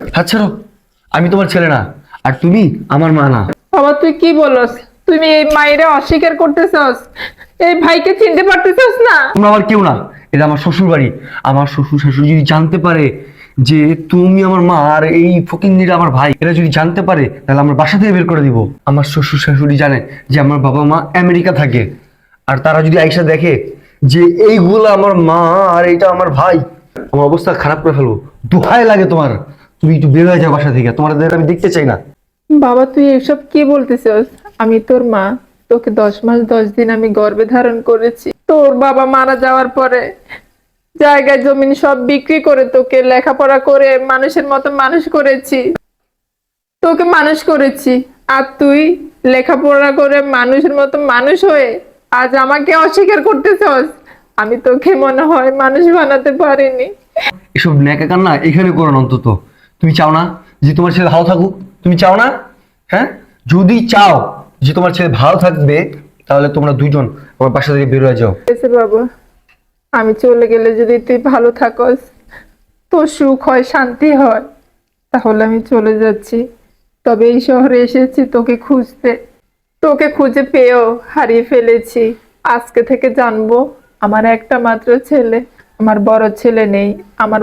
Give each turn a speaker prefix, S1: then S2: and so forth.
S1: হাত ছাড়ো। আমি তোমার ছেলে না আর তুমি আমার মা না।
S2: বাবা তুই কি বলস? তুমি এই মায়েরে অস্বীকার করতেছস? এই ভাইকে চিনতে পারতেছস না?
S1: তোমরা আমার কেউ না এটা আমার শ্বশুর বাড়ি আমার শ্বশুর শাশুড়ি যদি জানতে পারে যে তুমি আমার মা আর এই ফকিন্দিরা আমার ভাই এরা যদি জানতে পারে তাহলে আমার বাসা থেকে বের করে দিব। আমার শ্বশুর শাশুড়ি জানে যে আমার বাবা মা আমেরিকা থাকে আর তারা যদি আইসা দেখে যে এইগুলো আমার মা আর এইটা আমার ভাই আমার অবস্থা খারাপ করে ফেলব। দোহাই লাগে তোমার। তুমি একটু বের হয়ে যাও বাসা থেকে তোমার আমি দেখতে চাই না।
S2: বাবা তুই এসব কি বলতেছস? আমি তোর মা তোকে দশ মাস দশ দিন আমি গর্ভে ধারণ করেছি। তোর বাবা মারা যাওয়ার পরে জায়গায় জমিন সব বিক্রি করে তোকে লেখাপড়া করে মানুষের মতো মানুষ করেছি। তোকে মানুষ করেছি। আর তুই লেখাপড়া করে মানুষের মতো মানুষ হয়ে আজ আমাকে অস্বীকার করতেছস? আমি তোকে মনে হয় মানুষ বানাতে পারিনি।
S1: এসব ন্যাকা কান্না এখানে করো না অন্তত। তুমি চাও না যে তোমার ছেলে ভালো থাকুক? তুমি চাও না? হ্যাঁ? যদি চাও যে তোমার ছেলে ভালো থাকবে, তাহলে তোমরা দুজন আমার বাসা থেকে বের হয়ে যাও।
S2: বাবা, আমি চলে গেলে যদি তুই ভালো থাকস, তোর সুখ হয়, শান্তি হয়, তাহলে আমি চলে যাচ্ছি। তবে এই শহরে এসেছি তোকে খুঁজতে। তোকে খুঁজে পেয়েও হারিয়ে ফেলেছি। আজকে থেকে জানব, আমার একটা মাত্র ছেলে, আমার বড় ছেলে নেই, আমার